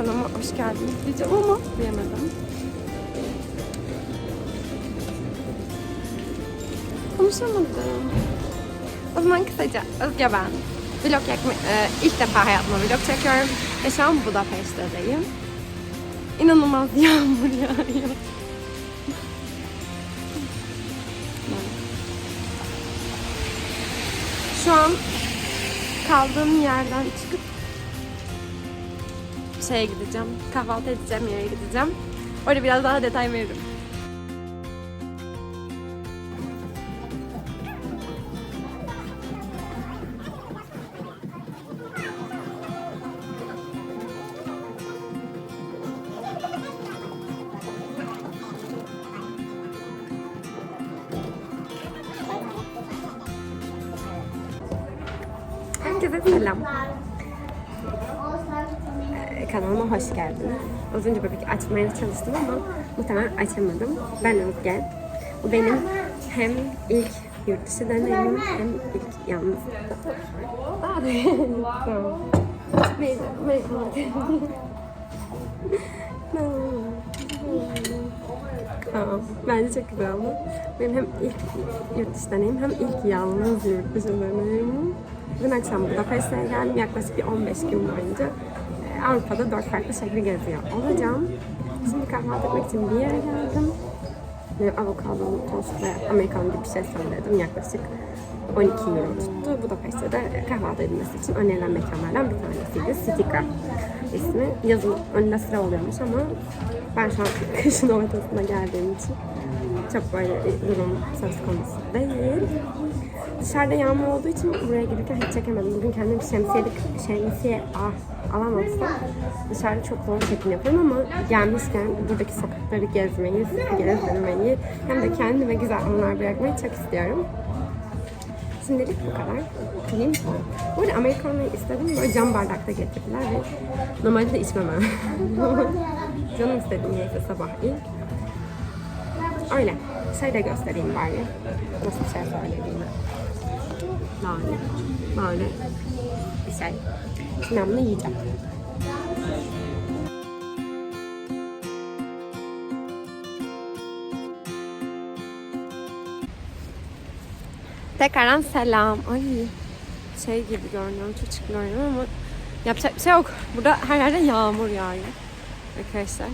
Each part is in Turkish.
kanalıma hoş geldiniz diyeceğim ama diyemedim. Konuşamadım. O zaman kısaca Özge ben. Vlog çekme, e, ilk defa hayatımda vlog çekiyorum. Ve şu an Budapeşte'deyim. İnanılmaz yağmur yağıyor. Şu an kaldığım yerden çıkıp şeye gideceğim. Kahvaltı edeceğim yere gideceğim. Orada biraz daha detay veririm. Herkese selam. Kanalıma hoş geldiniz. Az önce böyle açmaya çalıştım ama muhtemelen açamadım. Ben Özge. Bu benim hem ilk yurt dışı deneyimim hem ilk yalnız. Aa. Bence çok güzel oldu. Benim hem ilk yurt dışı deneyim hem ilk yalnız yurt dışı deneyimim. Dün akşam Budapeşte'ye geldim. Yaklaşık bir 15 gün boyunca Avrupa'da dört farklı şehri geziyor olacağım. Şimdi kahvaltı etmek için bir yere geldim. Ve avokado, tost ve Amerikan bir şey söyledim. Yaklaşık 12 euro tuttu. Budapeşte'de kahvaltı edilmesi için önerilen mekanlardan bir tanesiydi. Sitika ismi. Yazın önünde sıra oluyormuş ama ben şu an kışın ortasına geldiğim için çok böyle durum söz konusu değil. Dışarıda yağmur olduğu için buraya gelirken hiç çekemedim. Bugün kendim şemsiyelik, şemsiye ah, alamazsam dışarıda çok zor çekim yaparım ama gelmişken buradaki sokakları gezmeyi, gezmeyi hem de kendime güzel anılar bırakmayı çok istiyorum. Şimdilik bu kadar. Film bu. Arada Amerikanlı'yı istedim. Böyle cam bardakta getirdiler ve normalde de içmem ben. Canım istedi niyeyse sabah ilk. Öyle. Şey de göstereyim bari. Nasıl bir şey söylediğimi. Böyle. Böyle. Şey. Şimdi yiyeceğim. Tekrardan selam. Ay şey gibi görünüyorum, çok çirkin görünüyorum ama yapacak bir şey yok. Burada her yerde yağmur yağıyor. Arkadaşlar.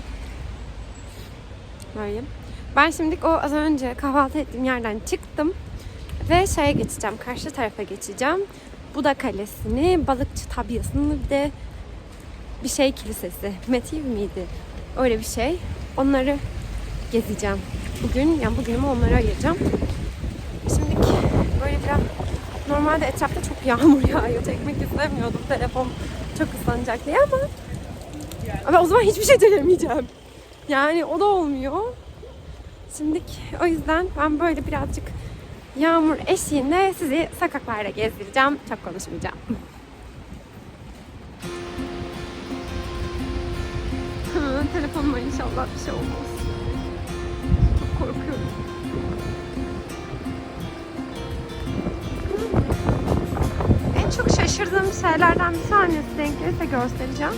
Böyle. Ben şimdi o az önce kahvaltı ettiğim yerden çıktım ve şeye geçeceğim. Karşı tarafa geçeceğim. Buda Kalesi'ni, balıkçı tabiasını bir de bir şey kilisesi. Metiv miydi? Öyle bir şey. Onları gezeceğim. Bugün, yani bugünümü onlara ayıracağım. Şimdi böyle biraz normalde etrafta çok yağmur yağıyor. Çekmek istemiyordum. Telefon çok ıslanacak diye ama ama o zaman hiçbir şey denemeyeceğim. Yani o da olmuyor. Şimdi o yüzden ben böyle birazcık yağmur eşiğinde sizi sokaklarda gezdireceğim. Çok konuşmayacağım. Telefonuma inşallah bir şey olmaz. Çok korkuyorum. En çok şaşırdığım şeylerden bir tanesi denk gelirse göstereceğim.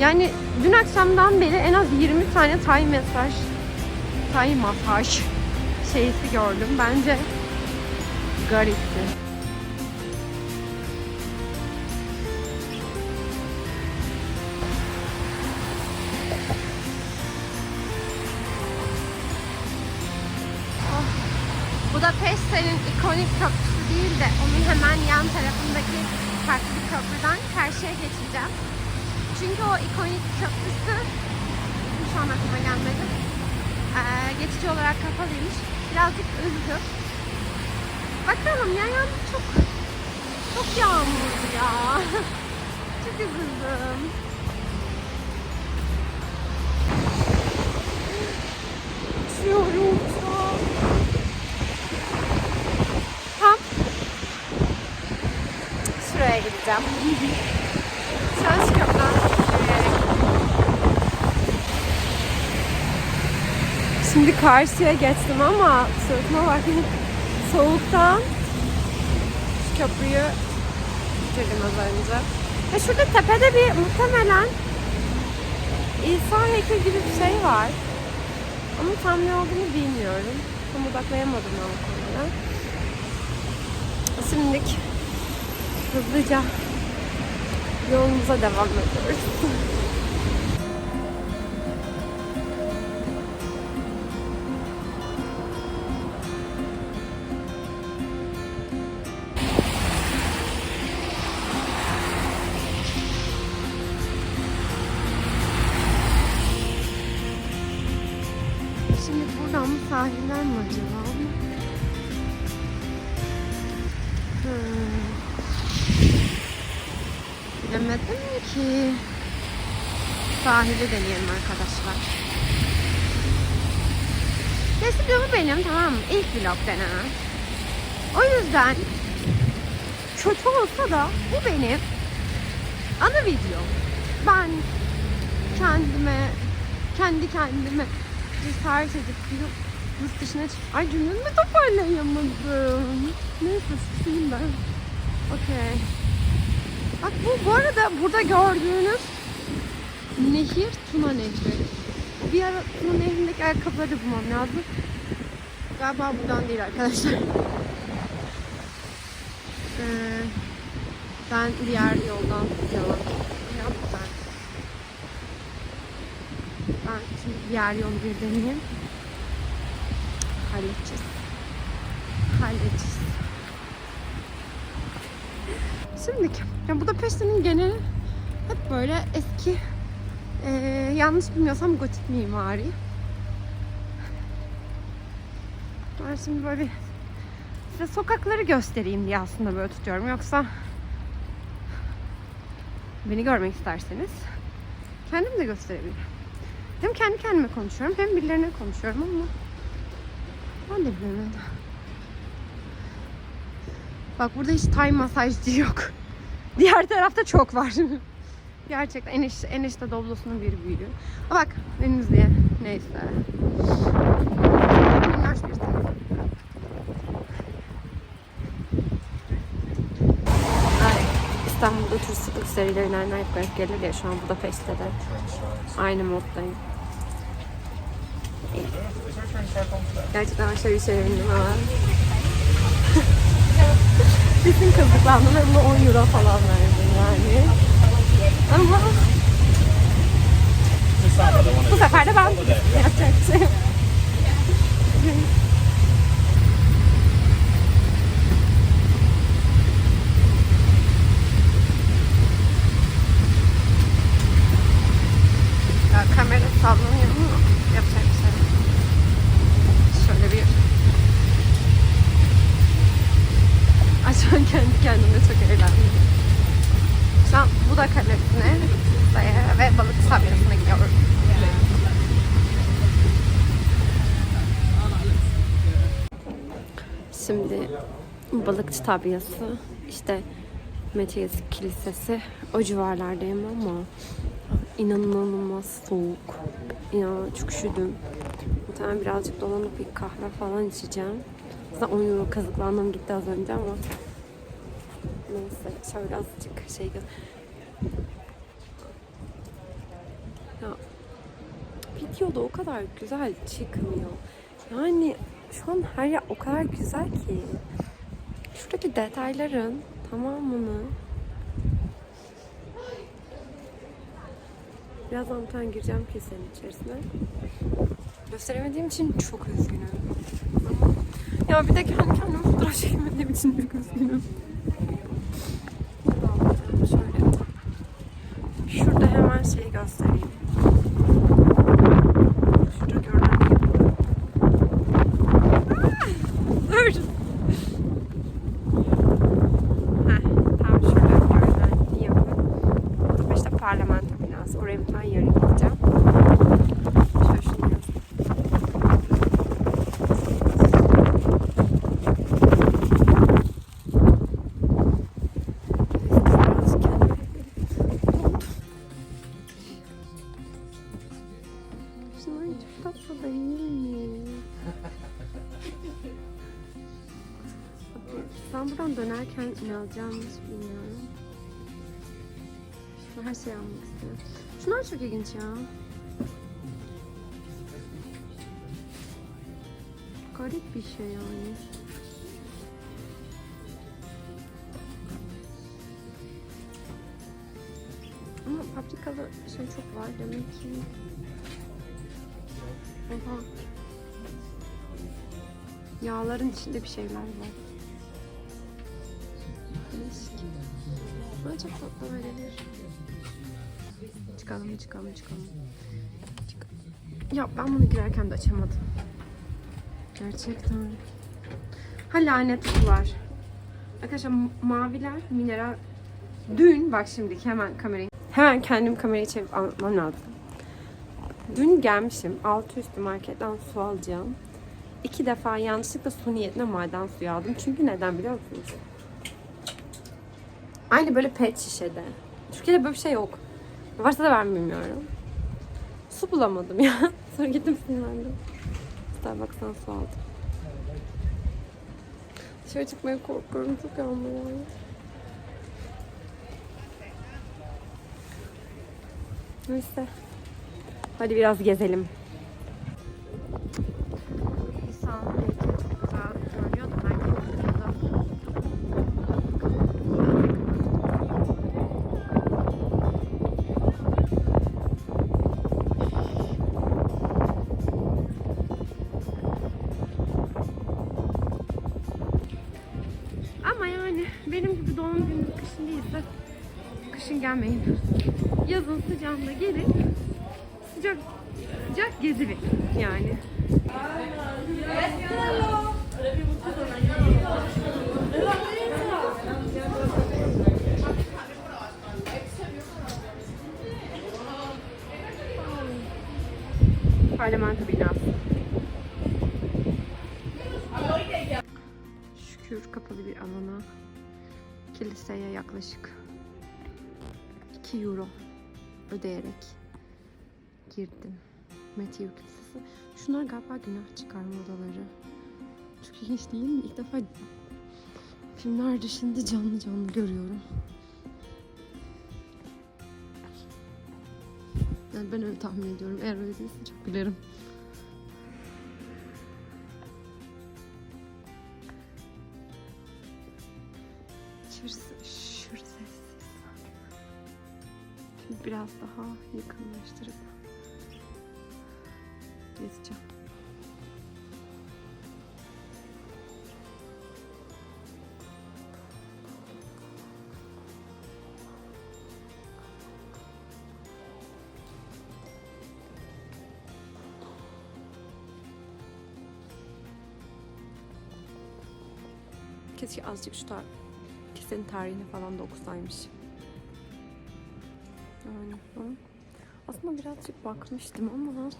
Yani dün akşamdan beri en az 20 tane Tay mesaj, Tay masaj şeysi gördüm. Bence garipti. Oh, Budapeşte'nin ikonik köprüsü değil de onun hemen yan tarafındaki farklı köprüden karşıya geçeceğim. Çünkü o ikonik köprüsü şu an aklıma gelmedi. Ee, geçici olarak kapalıymış. Birazcık üzdü. Bakalım ya yalnız çok çok yağmurlu ya. çok üzüldüm. An. Tam şuraya gideceğim. Şu köprüden. Şimdi karşıya geçtim ama suratıma bakın. Soğuktan köprüyü bitirdim az önce. Ve şurada tepede bir muhtemelen İsa heykeli gibi bir şey var. Ama tam ne olduğunu bilmiyorum. Tam odaklayamadım ben o konuda. Şimdilik hızlıca yolumuza devam ediyoruz. Sahili deneyelim arkadaşlar. Neyse bu benim tamam mı? İlk vlog denemem. O yüzden kötü olsa da bu benim ana video. Ben kendime kendi kendime cesaret edip bir yurt dışına çık... Ay cümlemi toparlayamadım. Neyse susayım ben. Okey. Bak bu bu arada burada gördüğünüz nehir Tuna Nehri. Bir ara Tuna Nehri'ndeki ayakkabıları da bulmam lazım. Galiba buradan değil arkadaşlar. Ee, ben diğer yoldan devam Ya ben. Şimdi diğer yolu bir deneyeyim. Halledeceğiz. Halledeceğiz. Şimdi ya Budapeşte'nin geneli hep böyle eski eee, yanlış bilmiyorsam gotik mimari. Ben şimdi böyle size sokakları göstereyim diye aslında böyle tutuyorum. Yoksa beni görmek isterseniz kendim de gösterebilirim. Hem kendi kendime konuşuyorum hem birilerine konuşuyorum ama ben de bilemedim. Bak burada hiç Tay masajcı yok. Diğer tarafta çok var. Gerçekten enişte, enişte doblosunun bir büyüğü. Bak denizliye. Neyse. Minnoş bir taraf. Ay, İstanbul'da turistik serilerinden garip gelir ya şu an Budapeşte de. Aynı moddayım. Gerçekten şey bindim ama. Kesin kazıklandım ve buna 10 euro falan verdim yani. Bu sefer de ben yapacak. Ya kamera sallanıyor ama yapacak bir şey. Şöyle bir Ay şu an kendi kendime çok eğlendim. Şu an Buda Kalesi'ne ve balık sabyasına gidiyorum. Şimdi balıkçı tabyası işte Meteor Kilisesi o civarlardayım ama inanılmaz soğuk. İnan çok üşüdüm. Muhtemelen birazcık dolanıp bir kahve falan içeceğim. Zaten 10 euro kazıklandım gitti az önce ama neyse şöyle azıcık şey gö- ya videoda o kadar güzel çıkmıyor. Yani şu an her yer o kadar güzel ki şuradaki detayların tamamını Birazdan bir tane gireceğim kilisenin içerisine. Gösteremediğim için çok üzgünüm. Ya bir de kendi kendime fotoğraf çekmediğim için çok üzgünüm. Şöyle. Şurada hemen şeyi hangisini alacağımız bilmiyorum. Şu her şeyi almak istiyorum. Şunlar çok ilginç ya. Garip bir şey yani. Ama paprikalı şey çok var demek ki. Oha. Yağların içinde bir şeyler var. Çok tatlı verebilir. Çıkalım, çıkalım, çıkalım. çıkalım. Ya ben bunu girerken de açamadım. Gerçekten. Ha lanet sular. Arkadaşlar maviler mineral. Dün bak şimdi hemen kamerayı. Hemen kendim kamerayı çevirip anlatmam lazım. Dün gelmişim. Altı üstü marketten su alacağım. İki defa yanlışlıkla su niyetine maden suyu aldım. Çünkü neden biliyor musunuz? Aynı böyle pet şişede. Türkiye'de böyle bir şey yok. Varsa da ben bilmiyorum. Su bulamadım ya. Sonra gittim sinirlendim. Starbucks'tan su aldım. Dışarı çıkmaya korkuyorum. Çok yağmur yani. Neyse. Hadi biraz gezelim. Kışın gelmeyin. Yazın sıcağında gelin. Sıcak sıcak gezi yani. Parlamento binası. Şükür kapalı bir alana. Kiliseye yaklaşık 2 euro ödeyerek girdim. Matthew Kilisesi. Şunlar galiba günah çıkarma odaları. Çok ilginç değil mi? İlk defa filmler dışında canlı canlı görüyorum. Yani ben öyle tahmin ediyorum. Eğer öyle değilse çok gülerim. İçerisi aşırı sessiz. Biraz daha yakınlaştırıp gezeceğim. Keşke azıcık şu tar kilisenin tarihini falan da okusaymış. Yani hı. aslında birazcık bakmıştım ama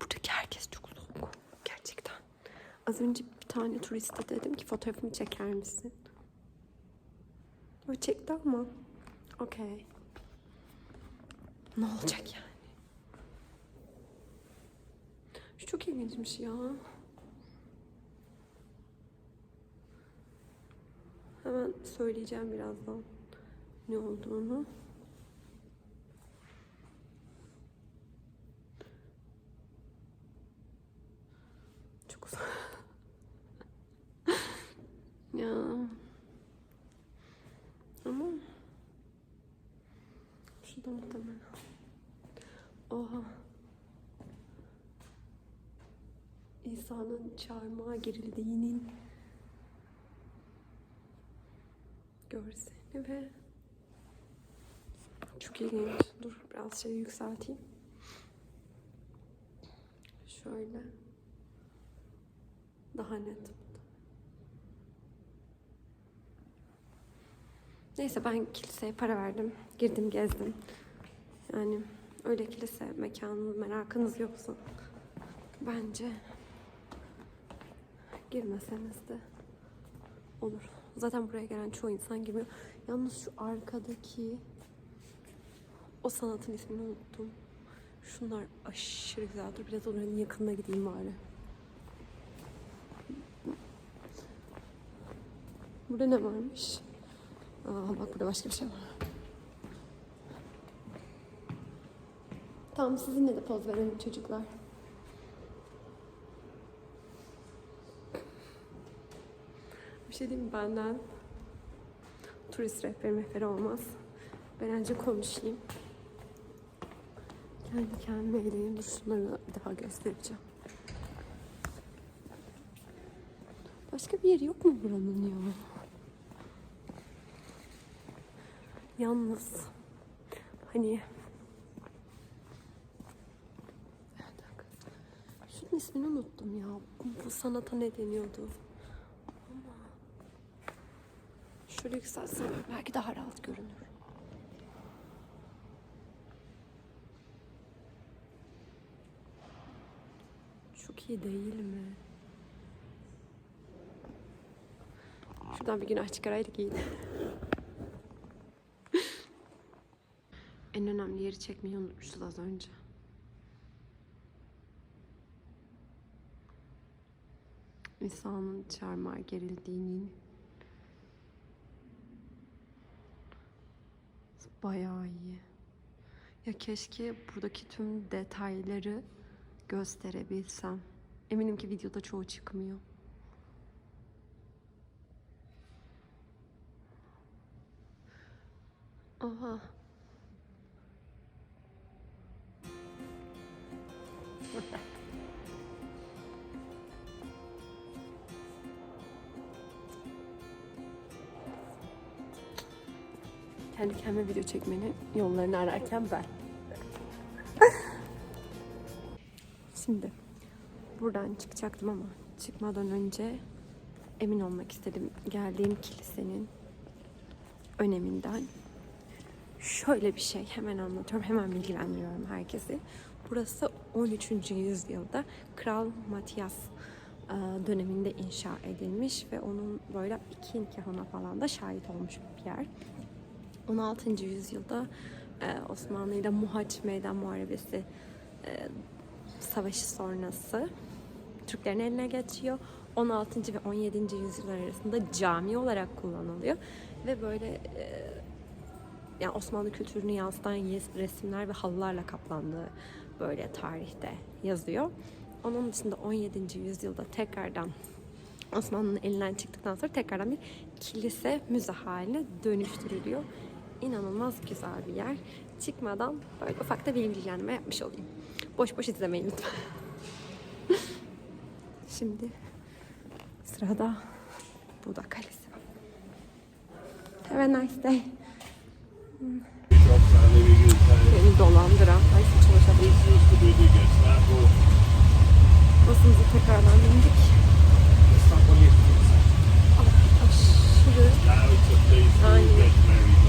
buradaki herkes çok soğuk gerçekten. Az önce bir tane turiste dedim ki fotoğrafımı çeker misin? O çekti ama. Okey. Ne olacak yani? Şu çok ilginçmiş ya. Hemen söyleyeceğim birazdan ne olduğunu. Çok uzak. ya. Ama şurada muhtemelen. Oha. İsa'nın çarmıha gerildiğinin ve çok ilginç. Dur biraz şey yükselteyim. Şöyle. Daha net. Neyse ben kiliseye para verdim. Girdim gezdim. Yani öyle kilise mekanı merakınız yoksa bence girmeseniz de olur. Zaten buraya gelen çoğu insan girmiyor. Yalnız şu arkadaki o sanatın ismini unuttum. Şunlar aşırı güzel. Dur biraz onların yakınına gideyim bari. Burada ne varmış? Aa bak burada başka bir şey var. Tamam sizinle de poz verelim çocuklar. Bir şey diyeyim mi benden? Turist rehberi mehberi olmaz. Ben önce konuşayım. Kendi kendime eğleneyim. Dur şunları daha göstereceğim. Başka bir yeri yok mu buranın ya? Yalnız hani. Şunun ismini unuttum ya. Bu sanata ne deniyordu? Ama şöyle yükselsin belki daha rahat görünür. Çok iyi değil mi? Şuradan bir günah çıkaraydık iyiydi. en önemli yeri çekmeyi unutmuşuz az önce. İnsanın çarmıha gerildiğinin bayağı iyi. Ya keşke buradaki tüm detayları gösterebilsem. Eminim ki videoda çoğu çıkmıyor. Aha. Kendi kendime video çekmenin yollarını ararken ben. Şimdi buradan çıkacaktım ama çıkmadan önce emin olmak istedim geldiğim kilisenin öneminden. Şöyle bir şey hemen anlatıyorum, hemen bilgilendiriyorum herkesi. Burası 13. yüzyılda Kral Matias e, döneminde inşa edilmiş ve onun böyle iki inkahına falan da şahit olmuş bir yer. 16. yüzyılda e, Osmanlı ile Muhaç Meydan Muharebesi e, savaşı sonrası Türklerin eline geçiyor. 16. ve 17. yüzyıllar arasında cami olarak kullanılıyor ve böyle e, yani Osmanlı kültürünü yansıtan resimler ve halılarla kaplandığı böyle tarihte yazıyor. Onun dışında 17. yüzyılda tekrardan Osmanlı'nın elinden çıktıktan sonra tekrardan bir kilise müze haline dönüştürülüyor. İnanılmaz güzel bir yer. Çıkmadan böyle ufak da bir bilgilendirme yapmış olayım. Boş boş izlemeyin lütfen. Şimdi sırada Buda Kalesi. Have a nice day. Beni dolandıran. Ay saçma. Basımızı tekrardan bindik. Aşırı Aynen.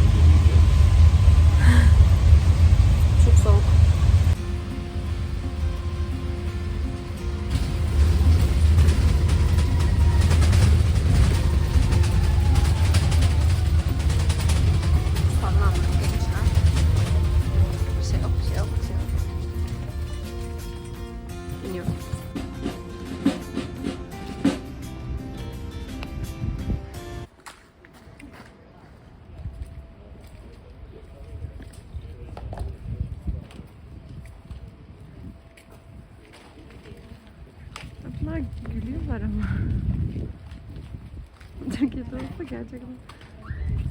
Gerçekten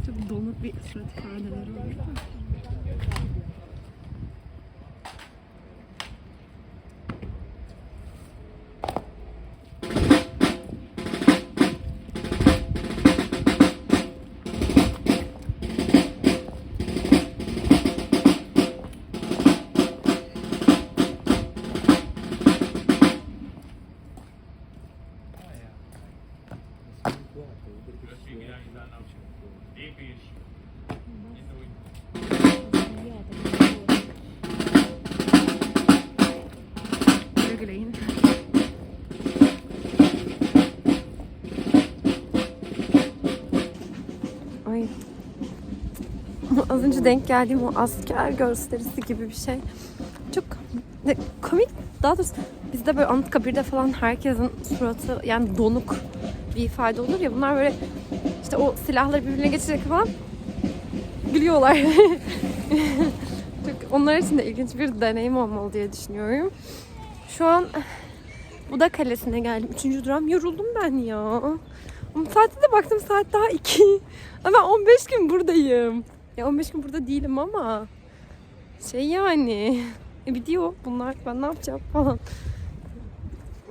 çok donuk bir surat ifadeleri oluyor. Ay. Az önce denk geldiğim o asker gösterisi gibi bir şey. Çok komik. Daha doğrusu bizde böyle Anıtkabir'de falan herkesin suratı yani donuk bir ifade olur ya. Bunlar böyle işte o silahları birbirine geçirecek falan gülüyorlar. Çok Onlar için de ilginç bir deneyim olmalı diye düşünüyorum. Şu an Buda Kalesi'ne geldim. Üçüncü duram. Yoruldum ben ya. Ama saate de baktım saat daha iki. Ama ben 15 gün buradayım. Ya 15 gün burada değilim ama şey yani e video bunlar ben ne yapacağım falan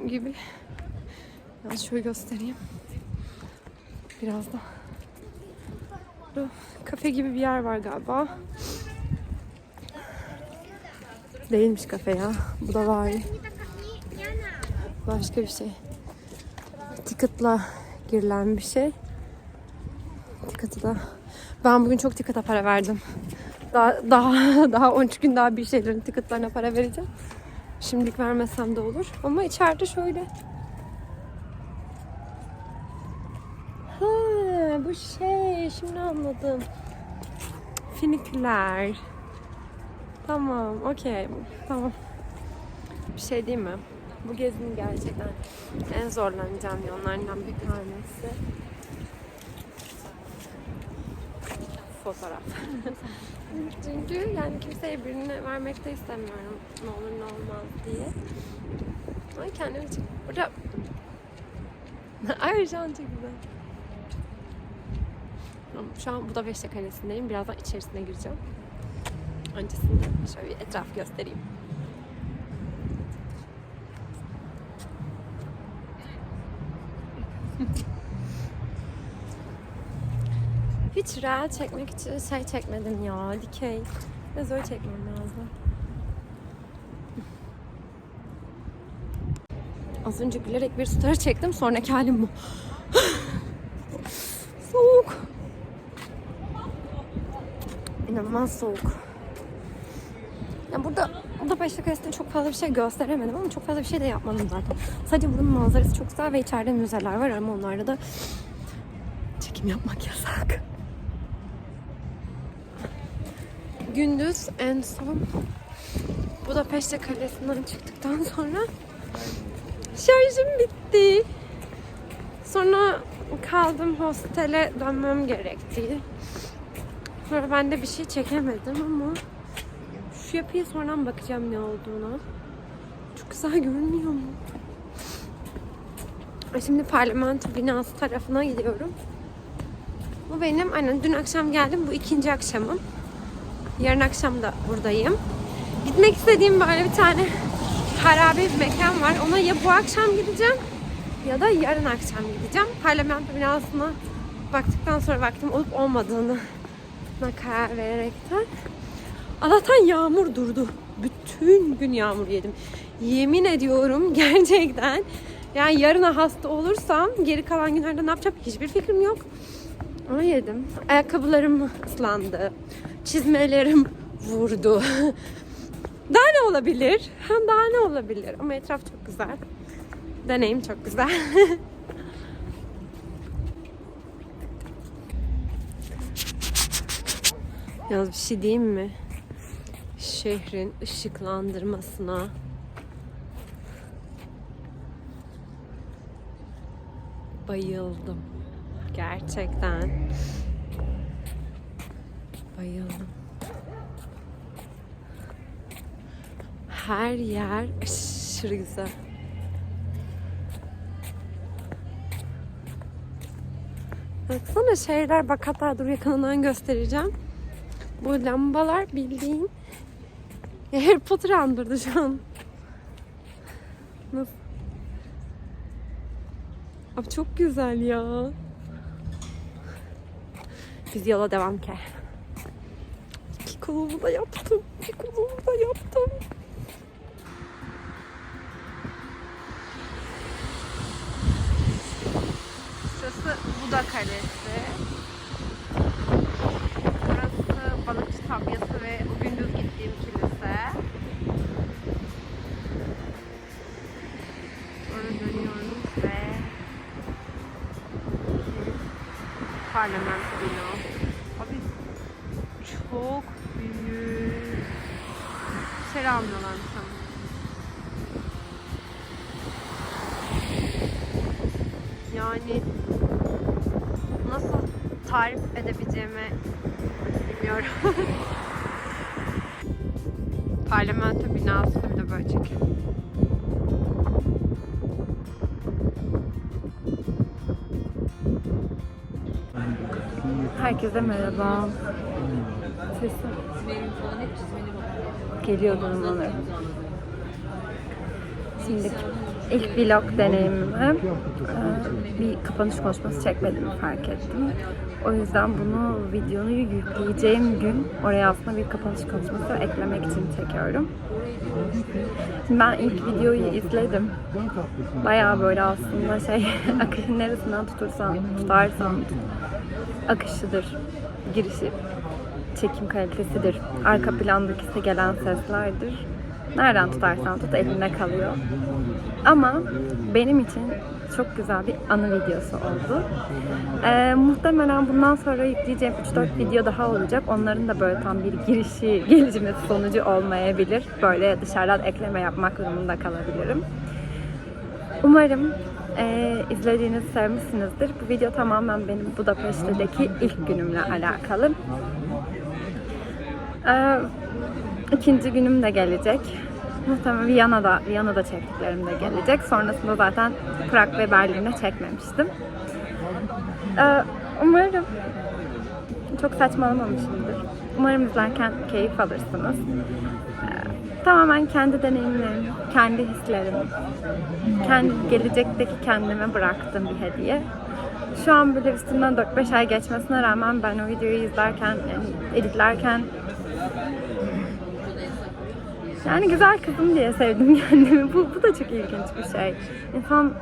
gibi. Ya şöyle göstereyim. Biraz da. Kafe gibi bir yer var galiba. Değilmiş kafe ya. Bu da var. Başka bir şey. Ticket'la girilen bir şey. Ticket'ı da. Ben bugün çok ticket'a para verdim. Daha, daha, daha 13 gün daha bir şeylerin ticket'larına para vereceğim. Şimdilik vermesem de olur. Ama içeride şöyle. Ha, şey. Şimdi anladım. Finiküler. Tamam, okey. Tamam. Bir şey diyeyim mi? Bu gezinin gerçekten en zorlanacağım yollarından bir tanesi. Fotoğraf. Çünkü yani kimseye birini vermek de istemiyorum. Ne olur ne olmaz diye. Ay kendim için. Burada... Ay şu an çok güzel. Şu an Budapeşte Kalesi'ndeyim. Birazdan içerisine gireceğim. Öncesinde şöyle bir etraf göstereyim. Hiç real çekmek için şey çekmedim ya. Dikey. Biraz öyle çekmem lazım. Az önce gülerek bir story çektim. Sonraki halim bu. soğuk. İnanılmaz soğuk. Ya burada burada Beşiktaş Kalesi'nde çok fazla bir şey gösteremedim ama çok fazla bir şey de yapmadım zaten. Sadece buranın manzarası çok güzel ve içeride müzeler var ama onlarda da çekim yapmak yasak. Gündüz en son Budapeşte Kalesi'nden çıktıktan sonra şarjım bitti. Sonra kaldım hostele dönmem gerekti. Sonra ben de bir şey çekemedim ama şu yapıya sonradan bakacağım ne olduğuna. Çok güzel görünüyor mu? Şimdi parlamento binası tarafına gidiyorum. Bu benim aynen dün akşam geldim. Bu ikinci akşamım. Yarın akşam da buradayım. Gitmek istediğim böyle bir tane harabe bir mekan var. Ona ya bu akşam gideceğim ya da yarın akşam gideceğim. Parlamento binasına baktıktan sonra vaktim olup olmadığını karar vererekten. Allah'tan yağmur durdu. Bütün gün yağmur yedim. Yemin ediyorum gerçekten. Yani yarına hasta olursam geri kalan günlerde ne yapacağım hiçbir fikrim yok. Ama yedim. Ayakkabılarım ıslandı. Çizmelerim vurdu. Daha ne olabilir? Ha, daha ne olabilir? Ama etraf çok güzel. Deneyim çok güzel. Yalnız bir şey diyeyim mi? Şehrin ışıklandırmasına bayıldım. Gerçekten bayıldım. Her yer aşırı güzel. Baksana şeyler bak hatta dur yakından göstereceğim. Bu lambalar bildiğin Harry Potter andırdı şu an. Nasıl? Abi çok güzel ya. Biz yola devam ki. İki kolumu da yaptım. İki kolumu da yaptım. Şurası Buda Kalesi. Parlamento bina. Abi çok büyük. İçeri almıyorlar sanırım. Yani nasıl tarif edebileceğimi bilmiyorum. Parlamento binası da bile böyle çekiyor. Herkese merhaba. Sesim geliyordur umarım. Şimdi ilk vlog deneyimime e, bir kapanış konuşması çekmediğimi fark ettim. O yüzden bunu videonu yükleyeceğim gün oraya aslında bir kapanış konuşması eklemek için çekiyorum. Şimdi ben ilk videoyu izledim. Bayağı böyle aslında şey akışın neresinden tutursan, tutarsan akışıdır, girişi, çekim kalitesidir, arka plandaki ise gelen seslerdir. Nereden tutarsan tut elinde kalıyor. Ama benim için çok güzel bir anı videosu oldu. Ee, muhtemelen bundan sonra yükleyeceğim 3-4 video daha olacak. Onların da böyle tam bir girişi, gelişmesi sonucu olmayabilir. Böyle dışarıdan ekleme yapmak durumunda kalabilirim. Umarım e, izlediğinizi sevmişsinizdir. Bu video tamamen benim Budapeşte'deki ilk günümle alakalı. Ee, ikinci günüm de gelecek. Muhtemelen Viyana'da, Viyana'da çektiklerim de gelecek. Sonrasında zaten Prag ve Berlin'de çekmemiştim. Ee, umarım çok saçmalamamışımdır. Umarım izlerken keyif alırsınız. Tamamen kendi deneyimlerim, kendi hislerim, kendi gelecekteki kendime bıraktığım bir hediye. Şu an bile üstünden 4-5 ay geçmesine rağmen ben o videoyu izlerken, editlerken yani güzel kızım diye sevdim kendimi. Bu, bu da çok ilginç bir şey. İnsan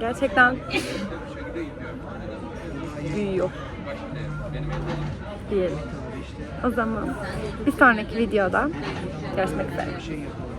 gerçekten büyüyor. Diyelim. O zaman bir sonraki videoda There's McFadden.